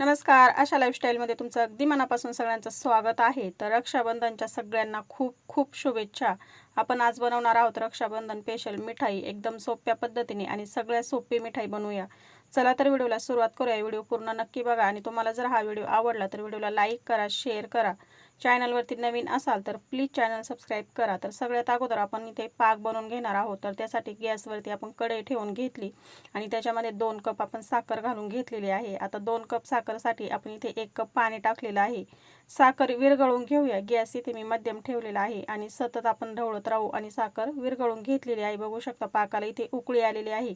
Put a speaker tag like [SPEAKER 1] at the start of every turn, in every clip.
[SPEAKER 1] नमस्कार. अशा लाईफस्टाईलमध्ये तुमचं अगदी मनापासून सगळ्यांचं स्वागत आहे. तर रक्षाबंधनच्या सगळ्यांना खूप खूप शुभेच्छा. आपण आज बनवणार आहोत रक्षाबंधन स्पेशल मिठाई. एकदम सोप्या पद्धतीने आणि सगळ्यात सोपी मिठाई बनवूया. चला तर व्हिडिओला सुरुवात करूया. व्हिडिओ पूर्ण नक्की बघा आणि तुम्हाला जर हा व्हिडिओ आवडला तर व्हिडिओला लाईक करा शेअर करा. चॅनलवरती नवीन असाल तर प्लीज चॅनल सबस्क्राईब करा. तर सगळ्यात अगोदर आपण इथे पाक बनवून घेणार आहोत. तर त्यासाठी गॅसवरती आपण कढई ठेवून घेतली आणि त्याच्यामध्ये दोन कप आपण साखर घालून घेतलेली आहे. आता दोन कप साखरसाठी आपण इथे एक कप पाणी टाकलेलं आहे. साखर विरघळून घेऊया. गॅस इथे मी मध्यम ठेवलेला आहे आणि सतत आपण ढवळत राहू आणि साखर विरघळून घेतलेली आहे. बघू शकता पाकाला इथे उकळी आलेली आहे.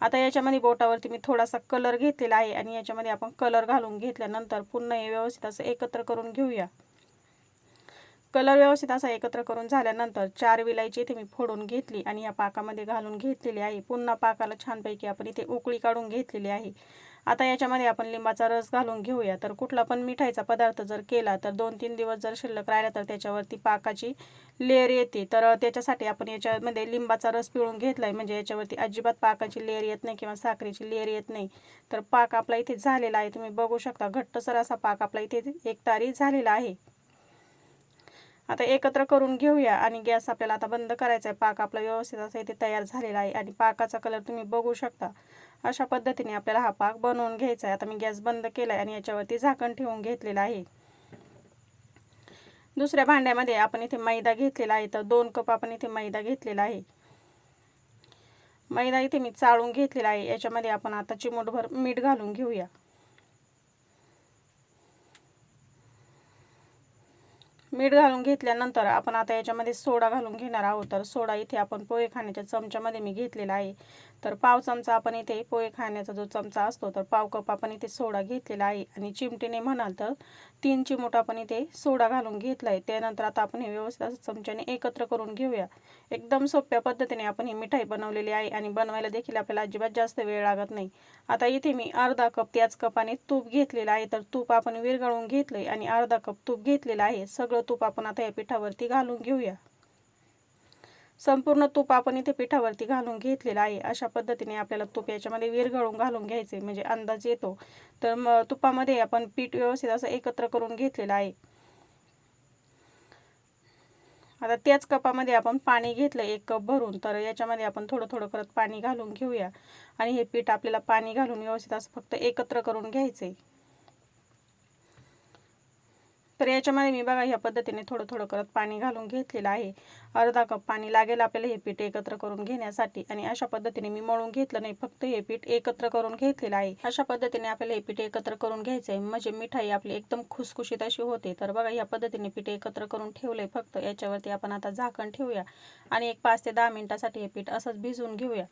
[SPEAKER 1] आता याच्यामध्ये बोटावरती मी थोडासा कलर घेतलेला आहे आणि याच्यामध्ये आपण कलर घालून घेतल्यानंतर पुन्हा हे व्यवस्थित असं एकत्र करून घेऊया. कलर व्यवस्थित असा एकत्र करून झाल्यानंतर चार विलायची इथे मी फोडून घेतली आणि या पाकामध्ये घालून घेतलेली आहे. पुन्हा पाकाला छानपैकी आपण इथे उकळी काढून घेतलेली आहे. आता याच्यामध्ये आपण लिंबाचा रस घालून घेऊया. तर कुठला पण मिठाईचा पदार्थ जर केला तर दोन तीन दिवस जर शिल्लक राहिला तर त्याच्यावरती पाकाची लेअर येते. तर त्याच्यासाठी आपण याच्यामध्ये लिंबाचा रस पिळून घेतलाय. म्हणजे याच्यावरती अजिबात पाकाची लेअर येत नाही किंवा साखरेची लेअर येत नाही. तर पाक आपला इथे झालेला आहे. तुम्ही बघू शकता घट्टसर असा पाक आपला इथे एक तारी झालेला आहे. आता एकत्र करून घेऊया आणि गॅस आपल्याला आता बंद करायचा आहे पाक आपला व्यवस्थित असा इथे तयार झालेला आहे आणि पाकाचा कलर तुम्ही बघू शकता. अशा पद्धतीने आपल्याला हा पाक बनवून घ्यायचा आहे आता मी गॅस बंद केला आहे आणि याच्यावरती झाकण ठेवून घेतलेलं आहे. दुसऱ्या भांड्यामध्ये आपण इथे मैदा घेतलेला आहे. तर दोन कप आपण इथे मैदा घेतलेला आहे. मैदा इथे मी चाळून घेतलेला आहे. याच्यामध्ये आपण आता चिमूटभर मीठ घालून घेऊया. मीठ घालून घेतल्यानंतर आपण आता याच्यामध्ये सोडा घालून घेणार आहोत. तर सोडा इथे आपण पोहे खाण्याच्या चमच्यामध्ये मी घेतलेला आहे. तर पाव चमचा आपण इथे पोहे खाण्याचा जो चमचा असतो तर पाव कप आपण इथे सोडा घेतलेला आहे. आणि चिमटीने म्हणाल तर तीन चिमूट आपण इथे सोडा घालून घेतला आहे त्यानंतर आता आपण हे व्यवस्थित असं चमच्याने एकत्र करून घेऊया. एकदम सोप्या पद्धतीने आपण ही मिठाई बनवलेली आहे आणि बनवायला देखील आपल्याला अजिबात जास्त वेळ लागत नाही. आता इथे मी अर्धा कप त्याच कपाने तूप घेतलेलं आहे. तर तूप आपण विरघळून घेतलंय आणि अर्धा कप तूप घेतलेलं आहे. सगळं तूप आपण आता या पिठावरती घालून घेऊया. संपूर्ण तूप आपण इथे पिठावरती घालून घेतलेलं आहे. अशा पद्धतीने आपल्याला तूप याच्यामध्ये विरघळून घालून घ्यायचे. म्हणजे अंदाज येतो. तर मग तुपामध्ये आपण पीठ व्यवस्थित असं एकत्र करून घेतलेलं आहे. आता त्याच कपामध्ये आपण पाणी घेतलं एक कप भरून. तर याच्यामध्ये आपण थोडं थोडं करत पाणी घालून घेऊया. आणि हे पीठ आपल्याला पाणी घालून व्यवस्थित असं फक्त एकत्र करून घ्यायचंय. तर याच्यामध्ये मी बघा ह्या पद्धतीने थोडं थोडं करत पाणी घालून घेतलेलं आहे. अर्धा कप पाणी लागेल आपल्याला हे पीठ एकत्र करून घेण्यासाठी आणि अशा पद्धतीने मी मळून घेतलं नाही फक्त हे पीठ एकत्र करून घेतलेलं आहे. अशा पद्धतीने आपल्याला हे पीठ एकत्र करून घ्यायचं आहे. म्हणजे मिठाई आपली एकदम खुसखुशीत अशी होते. तर बघा ह्या पद्धतीने पीठ एकत्र करून ठेवलंय फक्त. याच्यावरती आपण आता झाकण ठेवूया आणि एक पाच ते दहा मिनिटासाठी हे पीठ असंच भिजवून घेऊया.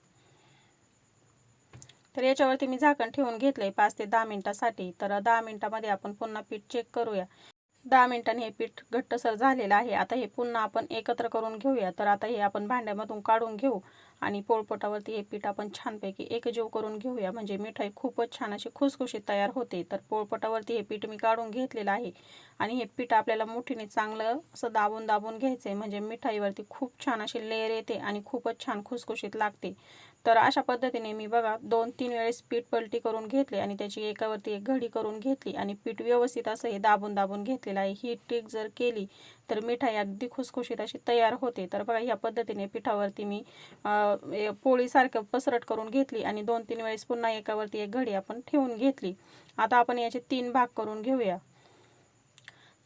[SPEAKER 1] तर याच्यावरती मी झाकण ठेवून घेतलंय पाच ते दहा मिनिटासाठी. तर दहा मिनिटामध्ये आपण पुन्हा पीठ चेक करूया. दहा मिनिटांनी हे पीठ घट्टसर झालेलं आहे. आता हे पुन्हा आपण एकत्र करून घेऊया. तर आता हे आपण भांड्यामधून काढून घेऊ. आणि पोळपोटावरती हे पीठ आपण छानपैकी एकजीव करून घेऊया. म्हणजे मिठाई खूपच छान अशी खुसखुशीत तयार होते. तर पोळपोटावरती हे पीठ मी काढून घेतलेलं आहे. आणि हे पीठ आपल्याला मुठीने चांगलं असं दाबून दाबून घ्यायचं आहे म्हणजे मिठाईवरती खूप छान अशी लेअर येते आणि खूपच छान खुसखुशीत लागते. तर अशा पद्धतीने मी बघा दोन तीन वेळेस पीठ पलटी करून घेतले आणि त्याची एकावरती एक घडी करून घेतली आणि पीठ व्यवस्थित असं हे दाबून दाबून घेतलेलं आहे. ही ट्रिक जर केली तर मिठाई अगदी खुसखुशीत अशी तयार होते. तर बघा ह्या पद्धतीने पिठावरती मी पोळीसारखं पसरट करून घेतली आणि दोन तीन वेळेस पुन्हा एकावरती एक घडी आपण ठेवून घेतली. आता आपण याचे तीन भाग करून घेऊया.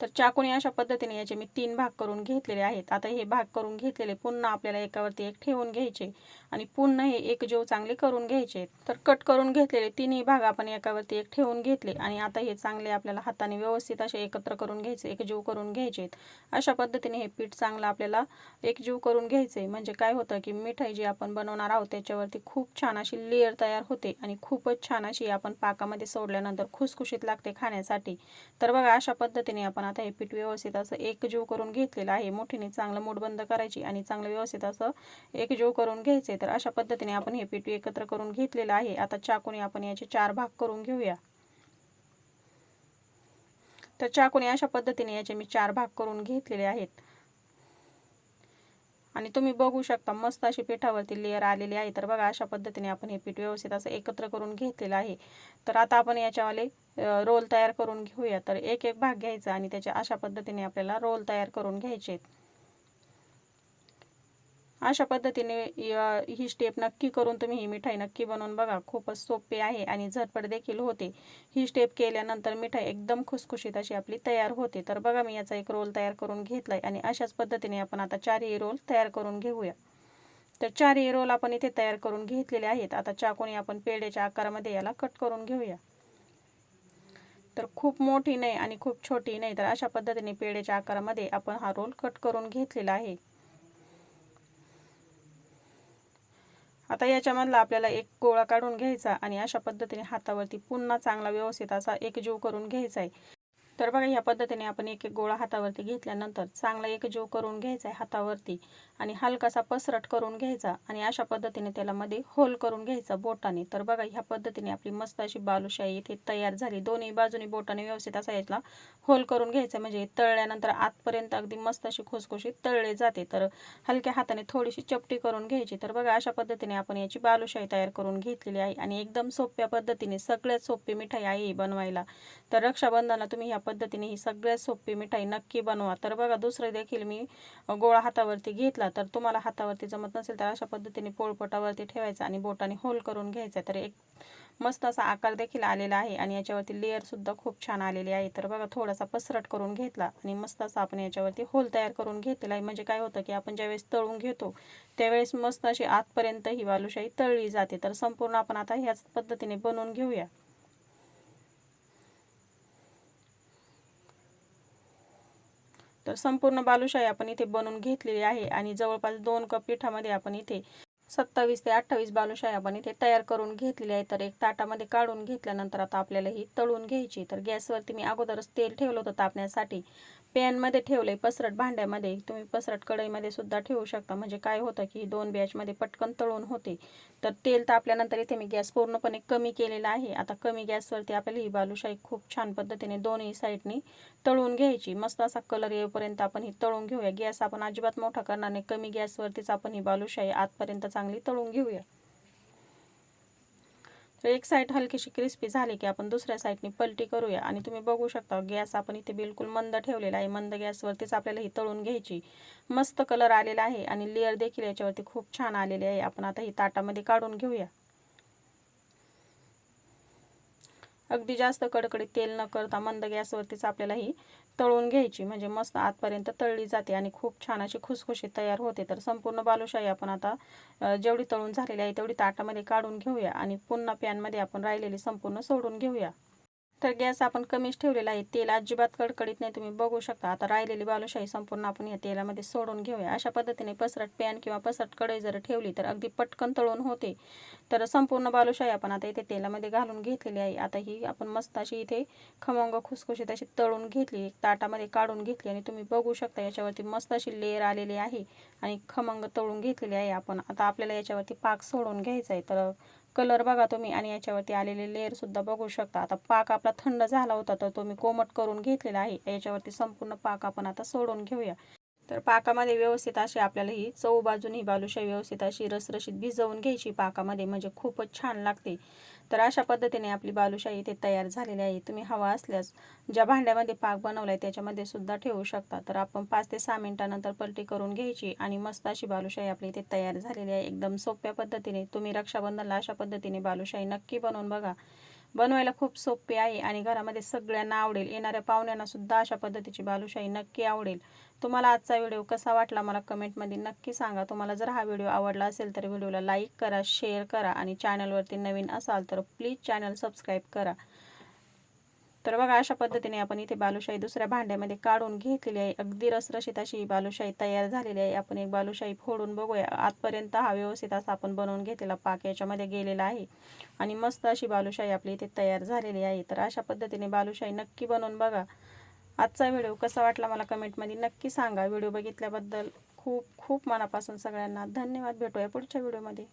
[SPEAKER 1] तर चाकूने अशा पद्धतीने याचे मी तीन भाग करून घेतलेले आहेत. आता हे भाग करून घेतलेले पुन्हा आपल्याला एकावरती एक ठेवून घ्यायचे. आणि पुन्हा हे एक जीव चांगले करून घ्यायचे. तर कट करून घेतलेले तिन्ही भाग आपण एकावरती एक ठेवून घेतले आणि आता हे चांगले आपल्याला हाताने व्यवस्थित असे एकत्र करून घ्यायचे एक जीव करून घ्यायचे. अशा पद्धतीने हे पीठ चांगलं आपल्याला एक जीव करून घ्यायचे. म्हणजे काय होतं की मिठाई जी आपण बनवणार आहोत त्याच्यावरती खूप छान अशी लेअर तयार होते आणि खूपच छान अशी आपण पाकामध्ये सोडल्यानंतर खुसखुशीत लागते खाण्यासाठी. तर बघा अशा पद्धतीने आपण आता हे पीठ व्यवस्थित असं एकजीव करून घेतलेलं आहे. मोठीने चांगलं मूठ बंद करायची आणि चांगलं व्यवस्थित असं एकजीव करून घ्यायचे. तर अशा पद्धतीने आपण हे पीठ एकत्र करून घेतलेलं आहे. आता चाकूने आपण याचे चार भाग करून घेऊया. तर चाकूने अशा पद्धतीने याचे मी चार भाग करून घेतलेले आहेत. आणि तुम्ही बघू शकता मस्त अशी पिठावरती लेअर आलेली आहे. तर बघा अशा पद्धतीने आपण हे पीठ व्यवस्थित असं एकत्र करून घेतलेलं आहे. तर आता आपण याच्यावाले रोल तयार करून घेऊया. तर एक एक भाग घ्यायचा आणि त्याच्या अशा पद्धतीने आपल्याला रोल तयार करून घ्यायचे आहेत. अशा पद्धतीने ही स्टेप नक्की करून तुम्ही ही मिठाई नक्की बनवून बघा. खूपच सोपे आहे आणि झटपट देखील होते. ही स्टेप केल्यानंतर मिठाई एकदम खुसखुशीत अशी आपली तयार होते. तर बघा मी याचा एक रोल तयार करून घेतलाय आणि अशाच पद्धतीने आपण आता चारही रोल तयार करून घेऊया. तर चारही रोल आपण इथे तयार करून घेतलेले आहेत. आता चाकूने आपण पेड्याच्या आकारामध्ये याला कट करून घेऊया. तर खूप मोठी नाही आणि खूप छोटी नाही. तर अशा पद्धतीने पेड्याच्या आकारामध्ये आपण हा रोल कट करून घेतलेला आहे. आता याच्यामधला आपल्याला एक गोळा काढून घ्यायचा आणि अशा पद्धतीने हातावरती पुन्हा चांगला व्यवस्थित असा एकजीव करून घ्यायचा आहे. तर बघा ह्या पद्धतीने आपण एक एक गोळा हातावरती घेतल्यानंतर चांगला एक जीव करून घ्यायचा आहे हातावरती आणि हलकासा पसरट करून घ्यायचा आणि अशा पद्धतीने त्याला मध्ये होल करून घ्यायचा बोटाने. तर बघा ह्या पद्धतीने आपली मस्त अशी बालुशाही इथे तयार झाली. दोन्ही बाजूनी बोटाने व्यवस्थित असा याला होल करून घ्यायचा म्हणजे तळल्यानंतर आतपर्यंत अगदी मस्त अशी खुसखुशीत तळले जाते. तर हलक्या हाताने थोडीशी चपटी करून घ्यायची. तर बघा अशा पद्धतीने आपण याची बालुशाही तयार करून घेतलेली आहे आणि एकदम सोप्या पद्धतीने सगळ्यात सोपी मिठाई आहे बनवायला. तर रक्षाबंधनाला तुम्ही ह्या पद्धतीने ही सगळ्यात सोपी मिठाई नक्की बनवा. तर बघा दुसरं देखील मी गोळा हातावरती घेतला तर तुम्हाला हातावरती जमत नसेल तर अशा पद्धतीने पोळपटावरती ठेवायचा आणि बोटाने होल करून घ्यायचा. तर एक मस्त असा आकार देखील आलेला आहे आणि याच्यावरती लेअरसुद्धा खूप छान आलेली आहे. तर बघा थोडासा पसरट करून घेतला आणि मस्त असा आपण याच्यावरती होल तयार करून घेतलेला आहे. म्हणजे काय होतं की आपण ज्यावेळेस तळून घेतो त्यावेळेस मस्त अशी आतपर्यंत ही वालुशाही तळली जाते. तर संपूर्ण आपण आता ह्याच पद्धतीने बनवून घेऊया. तर संपूर्ण बालुशाही आपण इथे बनवून घेतलेली आहे आणि जवळपास दोन कप पिठामध्ये आपण इथे सत्तावीस ते अठ्ठावीस बालुशाही आपण इथे तयार करून घेतलेली आहे. तर एक ताटामध्ये काढून घेतल्यानंतर आता आपल्याला ही तळून घ्यायची तर गॅसवरती मी अगोदरच तेल ठेवलं होतं तापण्यासाठी. पॅनमध्ये ठेवलं आहे पसरट भांड्यामध्ये. तुम्ही पसरट कढईमध्ये सुद्धा ठेवू शकता. म्हणजे काय होतं की दोन बॅचमध्ये पटकन तळून होते. तर तेल तापल्यानंतर इथे मी गॅस पूर्णपणे कमी केलेला आहे. आता कमी गॅसवरती आपल्याला ही बालुशाही खूप छान पद्धतीने दोन्ही साईडनी तळून घ्यायची. मस्त असा कलर येईपर्यंत आपण ही तळून घेऊया. गॅस आपण अजिबात मोठा करणार नाही. कमी गॅसवरतीच आपण ही बालुशाही आतपर्यंत चांगली तळून घेऊया. तर एक साईड हलकीशी क्रिस्पी झाली की आपण दुसऱ्या साईडनी पलटी करूया. आणि तुम्ही बघू शकता गॅस आपण इथे बिलकुल मंद ठेवलेला आहे. मंद गॅसवरतीच आपल्याला ही तळून घ्यायची. मस्त कलर आलेला आहे आणि लेअर देखील याच्यावरती खूप छान आलेले आहे. आपण आता ही ताटामध्ये काढून घेऊया. अगदी जास्त कडकडीत तेल न करता मंद गॅसवरतीच आपल्याला ही तळून घ्यायची म्हणजे मस्त आतपर्यंत तळली जाते आणि खूप छान अशी खुसखुशीत तयार होते. तर संपूर्ण बालुशाही आपण आता जेवढी तळून झालेली आहे तेवढी ताटामध्ये काढून घेऊया आणि पुन्हा पॅनमध्ये आपण राहिलेली संपूर्ण सोडून घेऊया. तर गॅस आपण कमीच ठेवलेला आहे. तेल अजिबात कडकडीत नाही. तुम्ही बघू शकता. आता राहिलेली बालुशाही संपूर्ण आपण या तेलामध्ये सोडून घेऊया. अशा पद्धतीने पसरट पॅन किंवा पसरट कढई जर ठेवली तर अगदी पटकन तळून होते. तर संपूर्ण बालुशाही आपण आता इथे तेलामध्ये घालून घेतलेली आहे. आता ही आपण मस्त अशी इथे खमंग खुसखुशीत अशी तळून घेतली. एक ताटामध्ये काढून घेतली आणि तुम्ही बघू शकता याच्यावरती मस्त अशी लेअर आलेली आहे आणि खमंग तळून घेतलेली आहे आपण. आता आपल्याला याच्यावरती पाक सोडून घ्यायचा आहे. तर कलर बघा तुम्ही आणि याच्यावरती आलेले लेअरसुद्धा बघू शकता. आता पाक आपला थंड झाला होता तर तो मी कोमट करून घेतलेला आहे. याच्यावरती संपूर्ण पाक आपण आता सोडून घेऊया. तर पाकामध्ये व्यवस्थित अशी आपल्याला ही चव बाजून ही बालुशाही व्यवस्थित अशी रसरशीत भिजवून घ्यायची पाकामध्ये. म्हणजे खूपच छान लागते. तर अशा पद्धतीने आपली बालुशाही इथे तयार झालेली आहे. तुम्ही हवा असल्यास ज्या भांड्यामध्ये पाक बनवला आहे त्याच्यामध्ये सुद्धा ठेवू शकता. तर आपण पाच ते सहा मिनिटानंतर पलटी करून घ्यायची आणि मस्त अशी बालुशाही आपली इथे तयार झालेली आहे. एकदम सोप्या पद्धतीने तुम्ही रक्षाबंधनला अशा पद्धतीने बालुशाही नक्की बनवून बघा. बनवायला खूप सोपे आहे आणि घरामध्ये सगळ्यांना आवडेल. येणाऱ्या पाहुण्यांना सुद्धा अशा पद्धतीची बालुशाही नक्की आवडेल. तुम्हाला आजचा व्हिडिओ कसा वाटला मला कमेंटमध्ये नक्की सांगा. तुम्हाला जर हा व्हिडिओ आवडला असेल तर व्हिडिओला लाईक करा शेअर करा आणि चॅनलवरती नवीन असाल तर प्लीज चॅनल सबस्क्राईब करा. तर बघा अशा पद्धतीने आपण इथे बालुशाही दुसऱ्या भांड्यामध्ये काढून घेतलेली आहे. अगदी रसरशीत अशी बालुशाही तयार झालेली आहे. आपण एक बालुशाही फोडून बघूया. आतपर्यंत हा व्यवस्थित असा आपण बनवून घेतलेला पाक याच्यामध्ये गेलेला आहे. आणि मस्त अशी बालुशाही आपली इथे तयार झालेली आहे. तर अशा पद्धतीने बालुशाही नक्की बनवून बघा. आजचा व्हिडिओ कसा वाटला मला कमेंटमध्ये नक्की सांगा. व्हिडिओ बघितल्याबद्दल खूप खूप मनापासून सगळ्यांना धन्यवाद. भेटूया पुढच्या व्हिडिओमध्ये.